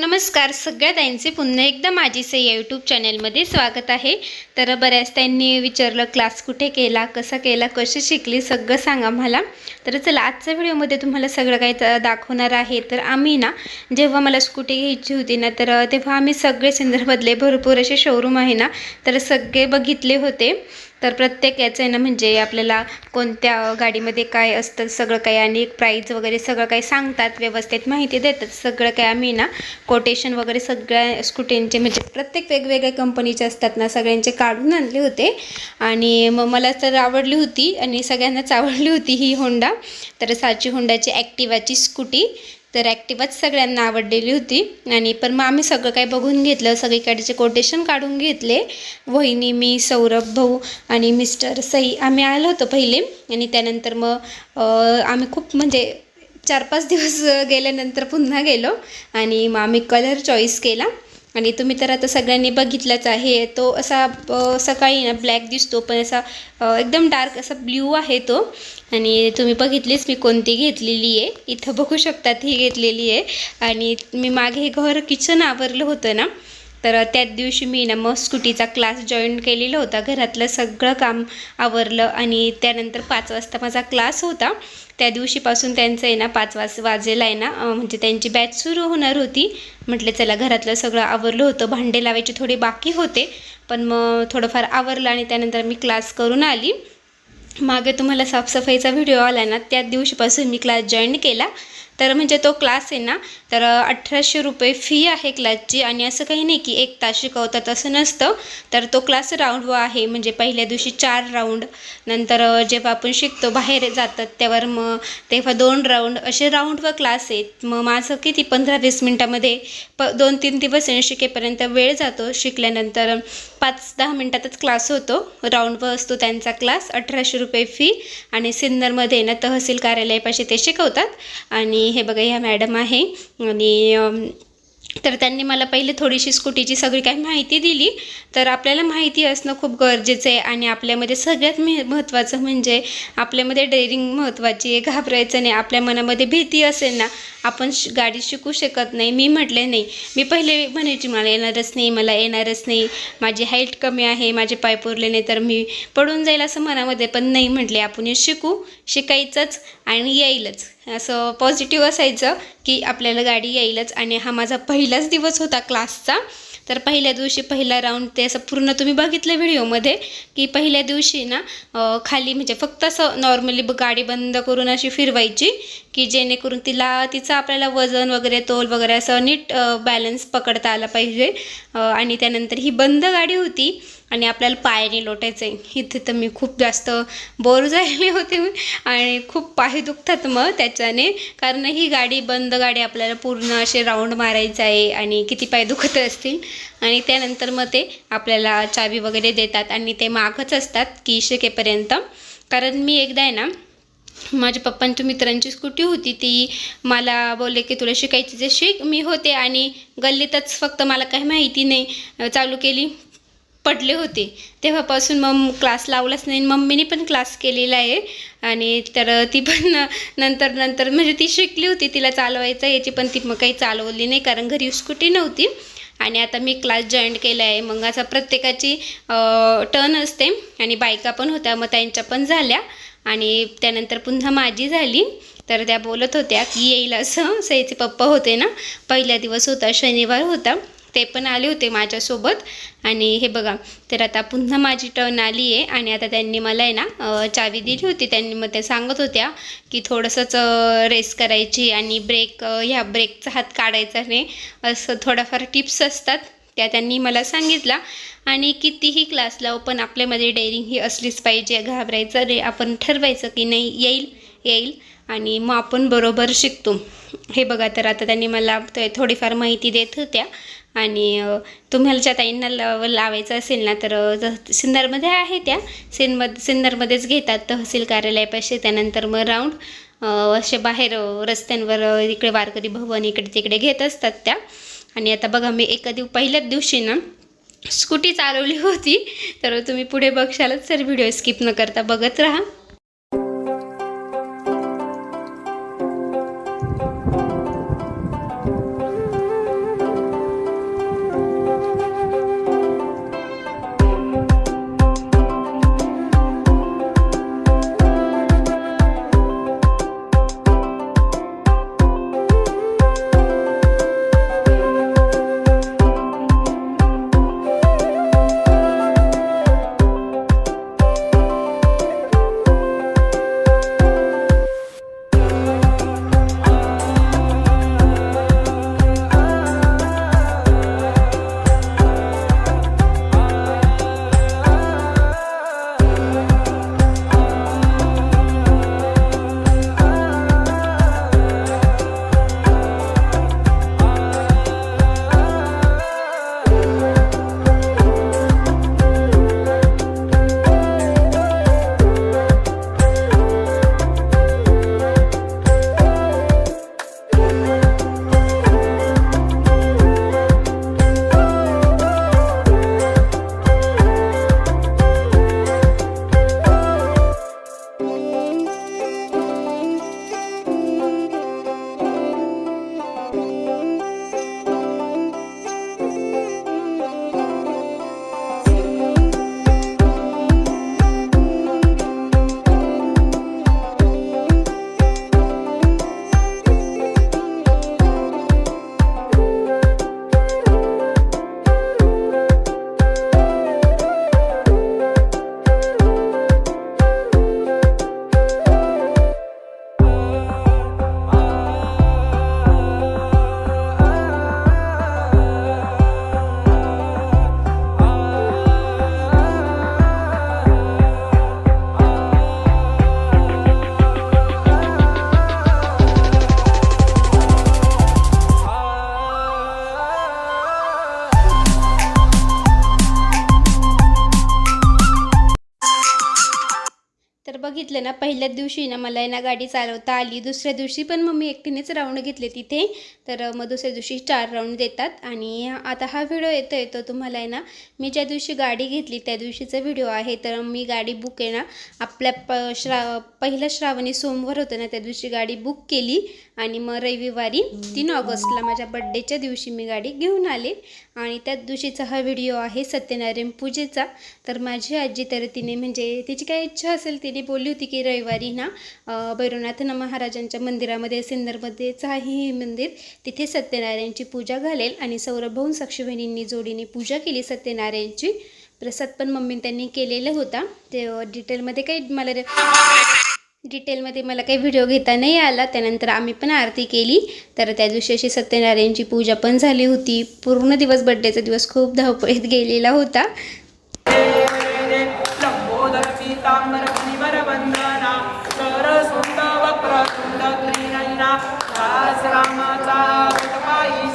नमस्कार सगळ्या ताईंचे पुन्हा एकदा माझी सई या यूट्यूब चॅनेलमध्ये स्वागत आहे. तर बऱ्याच ताईंनी विचारलं क्लास कुठे केला कसा केला कशी शिकली सगळं सांगा मला. तर चला आजच्या व्हिडिओमध्ये तुम्हाला सगळं काही दाखवणार आहे. तर आम्ही ना जेव्हा मला स्कूटी घ्यायची होती ना तर तेव्हा आम्ही सगळे संदर्भातले भरपूर असे शोरूम आहे ना तर सगळे बघितले होते. तर प्रत्येक याचं आहे ना म्हणजे आपल्याला कोणत्या गाडीमध्ये काय असतं सगळं काही आणि प्राईज वगैरे सगळं काही सांगतात व्यवस्थित माहिती देतात सगळं काही आम्ही ना कोटेशन वगैरे सगळ्या स्कूटींचे म्हणजे प्रत्येक वेगवेगळ्या कंपनीचे असतात ना सगळ्यांचे काढून आणले होते. आणि मग मला तर आवडली होती आणि सगळ्यांनाच आवडली होती ही होंडा तर साची होंडाची ॲक्टिवाची स्कूटी तर ॲक्टिवाच सगळ्यांना आवडलेली होती. आणि पण मग आम्ही सगळं काही बघून घेतलं. सगळीकडचे कोटेशन काढून घेतले. वहिनी मी सौरभ भाऊ आणि मिस्टर सई आम्ही आलो होतो पहिले. आणि त्यानंतर मग आम्ही खूप म्हणजे चार पाच दिवस गेल्यानंतर पुन्हा गेलो. आणि मग आम्ही कलर चॉईस केला. आणि तुम्ही तर आता सगळ्यांनी बघितलाच आहे. तो असा सकाळी ना ब्लॅक दिसतो पण असा एकदम डार्क असा ब्ल्यू आहे तो. आणि तुम्ही बघितलीच मी कोणती घेतलेली आहे. इथं बघू शकतात ही घेतलेली आहे. आणि मी मागे हे घर किचन आवरलं होतं ना. तर त्याच दिवशी मी ना मग स्कूटीचा क्लास जॉईन केलेला होता. घरातलं सगळं काम आवरलं आणि त्यानंतर पाच वाजता माझा क्लास होता. त्या दिवशीपासून त्यांचं आहे ना पाच वाज वाजेला आहे ना म्हणजे त्यांची बॅच सुरू होणार होती. म्हटलं चला घरातलं सगळं आवरलं होतं. भांडे लावायचे थोडे बाकी होते. पण मग थोडंफार आवरलं आणि त्यानंतर मी क्लास करून आली. मागे तुम्हाला साफसफाईचा व्हिडिओ आला ना त्याच दिवशीपासून मी क्लास जॉईन केला. तर म्हणजे तो क्लास आहे ना तर अठराशे रुपये फी आहे क्लासची आणि असं काही नाही की एक तास शिकवतात असं नसतं. तर तो क्लास राऊंड व आहे म्हणजे पहिल्या दिवशी चार राऊंड नंतर जेव्हा आपण शिकतो बाहेर जातात त्यावर मग तेव्हा दोन राऊंड असे राऊंड व क्लास आहेत. मग माझं किती? पंधरा वीस मिनटामध्ये प दोन तीन दिवस आहे शिकेपर्यंत वेळ जातो. शिकल्यानंतर पाच दहा मिनटातच क्लास होतो. राऊंड व असतो त्यांचा क्लास अठराशे रुपये फी आणि सिन्नरमध्ये ना तहसील कार्यालयापाशी ते शिकवतात. आणि हे बघा ह्या मॅडम आहे. आणि तर त्यांनी मला पहिले थोडीशी स्कूटीची सगळी काही माहिती दिली. तर आपल्याला माहिती असणं खूप गरजेचं आहे आणि आपल्यामध्ये सगळ्यात मे महत्त्वाचं म्हणजे आपल्यामध्ये डेअरिंग महत्त्वाची आहे. घाबरायचं नाही. आपल्या मनामध्ये भीती असेल ना आपण श गाडी शिकू शकत नाही. मी म्हटले नाही. मी पहिले म्हणायची मला येणारच नाही मला येणारच नाही. माझी हाईट कमी आहे माझे पाय पुरले नाही तर मी पडून जाईल असं मनामध्ये. पण नाही म्हटले. आपण हे शिकू शिकायचंच आणि येईलच असं पॉझिटिव्ह असायचं की आपल्याला गाडी येईलच आणि हा माझा पहिलाच दिवस होता क्लासचा तर पहिल्या दिवशी पहिला राऊंड ते असं पूर्ण तुम्ही बघितलं व्हिडिओमध्ये की पहिल्या दिवशी ना खाली म्हणजे फक्त असं नॉर्मली गाडी बंद करून अशी फिरवायची की जेणेकरून तिला तिचं आपल्याला वजन वगैरे तोल वगैरे असं नीट बॅलन्स पकडता आला पाहिजे. आणि त्यानंतर ही बंद गाडी होती. आणि आपल्याला पायाने लोटायचं आहे इथे तर मी खूप जास्त बोर झालेले होते. आणि खूप पाय दुखतात मग त्याच्याने. कारण ही गाडी बंद गाडी आपल्याला पूर्ण असे राऊंड मारायचं आहे. आणि किती पाय दुखत असतील. आणि त्यानंतर मग ते आपल्याला चावी वगैरे देतात. आणि ते मागच असतात की शिकेपर्यंत कारण मी एकदा आहे ना माझ्या पप्पांच्या मित्रांची स्कूटी होती. ती मला बोलले की तुला शिकायची जे शिक. मी होते आणि गल्लीतच फक्त मला काही माहिती नाही. चालू केली. पडले होते. तेव्हापासून मग क्लास लावलाच नाही मम्मीने पण क्लास केलेला आहे. आणि तर ती पण नंतर नंतर म्हणजे ती शिकली होती. तिला चालवायचं याची पण ती मग काही चालवली नाही कारण घरी स्कूटी नव्हती. आणि आता मी क्लास जॉईन केला आहे. मग असं प्रत्येकाची टर्न असते. आणि बायका पण होत्या. मग त्यांच्या पण झाल्या. आणि त्यानंतर पुन्हा माझी झाली. तर त्या बोलत होत्या की येईल असं. सईचे पप्पा होते ना. पहिला दिवस होता. शनिवार होता. ते पण आले होते माझ्यासोबत. आणि हे बघा तर आता पुन्हा माझी टर्न आली आहे आणि आता त्यांनी मला आहे ना चावी दिली होती. त्यांनी मग त्या सांगत होत्या की थोडंसंच रेस करायची आणि ब्रेक ह्या ब्रेकचा हात काढायचा नाही असं थोडाफार टिप्स असतात. त्या त्यांनी मला सांगितला आणि कितीही क्लास लावू पण आपल्यामध्ये डेअरिंग ही असलीच पाहिजे. घाबरायचं रे आपण ठरवायचं की नाही येईल. येईल आणि मग आपण बरोबर शिकतो. हे बघा तर आता त्यांनी मला ते थोडीफार माहिती देत होत्या. आणि तुम्हाला ज्या ताईंना लाव लावायचं असेल ना तर सिन्नरमध्ये आहे त्या. सिनमध सिन्नरमध्येच घेतात तहसील कार्यालयापाशी. त्यानंतर मग राऊंड असे बाहेर रस्त्यांवर इकडे वारकरी भवन इकडे तिकडे घेत असतात त्या. आणि आता बघा मी एका दिव पहिल्याच दिवशी ना स्कूटी चालवली होती. तर तुम्ही पुढे बघशालच सर व्हिडिओ स्किप न करता बघत राहा. सांगितलं ना पहिल्याच दिवशी ना मला आहे ना गाडी चालवता आली. दुसऱ्या दिवशी पण मग मी एकटीनेच राऊंड घेतले तिथे. तर मग दुसऱ्या दिवशी चार राऊंड देतात. आणि आता हा व्हिडिओ येतो येतो तुम्हाला आहे ना मी ज्या दिवशी गाडी घेतली त्या दिवशीचा व्हिडिओ आहे. तर मी गाडी बुक आहे ना आपल्या प श्रा पहिलं श्रावणी सोमवार होतं ना त्या दिवशी गाडी बुक केली. आणि मग रविवारी तीन ऑगस्टला माझ्या बड्डेच्या दिवशी मी गाडी घेऊन आले. आणि त्या दिवशीचा हा व्हिडिओ आहे सत्यनारायण पूजेचा. तर माझी आजी तर तिने म्हणजे तिची काय इच्छा असेल तिने बोलली होती की रविवारी ना भैरवनाथ महाराजांच्या मंदिरामध्ये सिन्नरमध्येच आहे हे मंदिर. तिथे सत्यनारायणची पूजा घालेल आणि सौरभ भाऊन साक्षीबहिणींनी जोडीने पूजा केली. सत्यनारायणची प्रसाद पण मम्मी त्यांनी केलेला होता. ते डिटेलमध्ये काही मला डिटेलमध्ये मला काही व्हिडिओ घेता नाही आला. त्यानंतर आम्ही पण आरती केली. तर त्या दिवशी अशी सत्यनारायणची पूजा पण झाली होती. पूर्ण दिवस बड्डेचा दिवस खूप धावपळीत गेलेला होता. वक्रतुंड त्रिनयना दास रामाचा विठपायी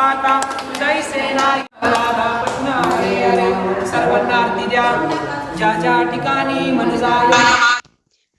माता जय सेना हरे हरे. सर्वांना आरती द्या. ज्या ज्या ठिकाणी मन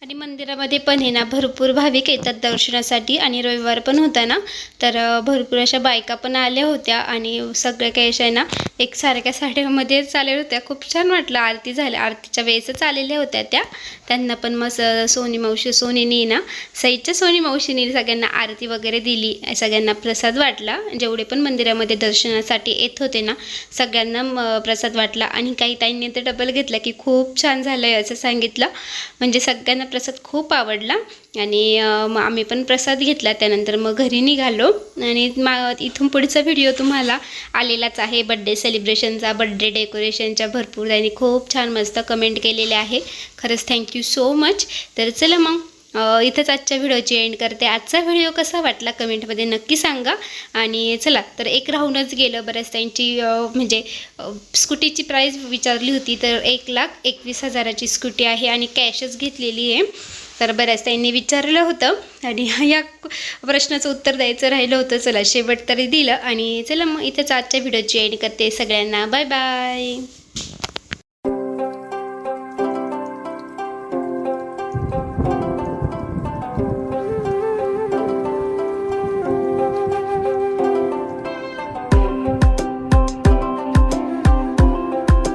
आणि मंदिरामध्ये पण आहे ना भरपूर भाविक येतात दर्शनासाठी आणि रविवार पण होता ना तर भरपूर अशा बायका पण आल्या होत्या आणि सगळ्या काही अशा आहे ना एकसारख्या साड्यामध्ये चालल्या होत्या. खूप छान वाटलं आरती झाल्या आरतीच्या वेळेसच आलेल्या होत्या त्या. त्यांना पण मग सोनी मावशी सोनीनी ना सईच्या सोनी मावशीनी सगळ्यांना आरती वगैरे दिली. सगळ्यांना प्रसाद वाटला. जेवढे पण मंदिरामध्ये दर्शनासाठी येत होते ना सगळ्यांना म, प्रसाद वाटला. आणि काही ताईंनी तर डबल घेतला की खूप छान झालं आहे असं सांगितलं. म्हणजे सगळ्यांना प्रसाद खूप आवडला. आणि मग आम्ही पण प्रसाद घेतला. त्यानंतर मग घरी निघालो. आणि मा इथून पुढचा व्हिडिओ तुम्हाला आलेलाच आहे. बड्डे सेलिब्रेशनचा बड्डे डेकोरेशनच्या भरपूर त्यांनी खूप छान मस्त कमेंट केलेले आहे. खरंच थँक्यू सो मच तर चला मग इथंच आजच्या व्हिडिओची एंड करते. आजचा व्हिडिओ कसा वाटला कमेंटमध्ये नक्की सांगा. आणि चला तर एक राहूनच गेलं बऱ्याच त्यांची म्हणजे स्कूटीची प्राईस विचारली होती. तर एक लाख एकवीस हजाराची स्कूटी आहे आणि कॅशच घेतलेली आहे. तर बऱ्याच त्यांनी विचारलं होतं. आणि या प्रश्नाचं उत्तर द्यायचं राहिलं होतं. चला शेवट तरी दिलं. आणि चला मग इथंच आजच्या व्हिडिओची एंड करते. सगळ्यांना बाय बाय.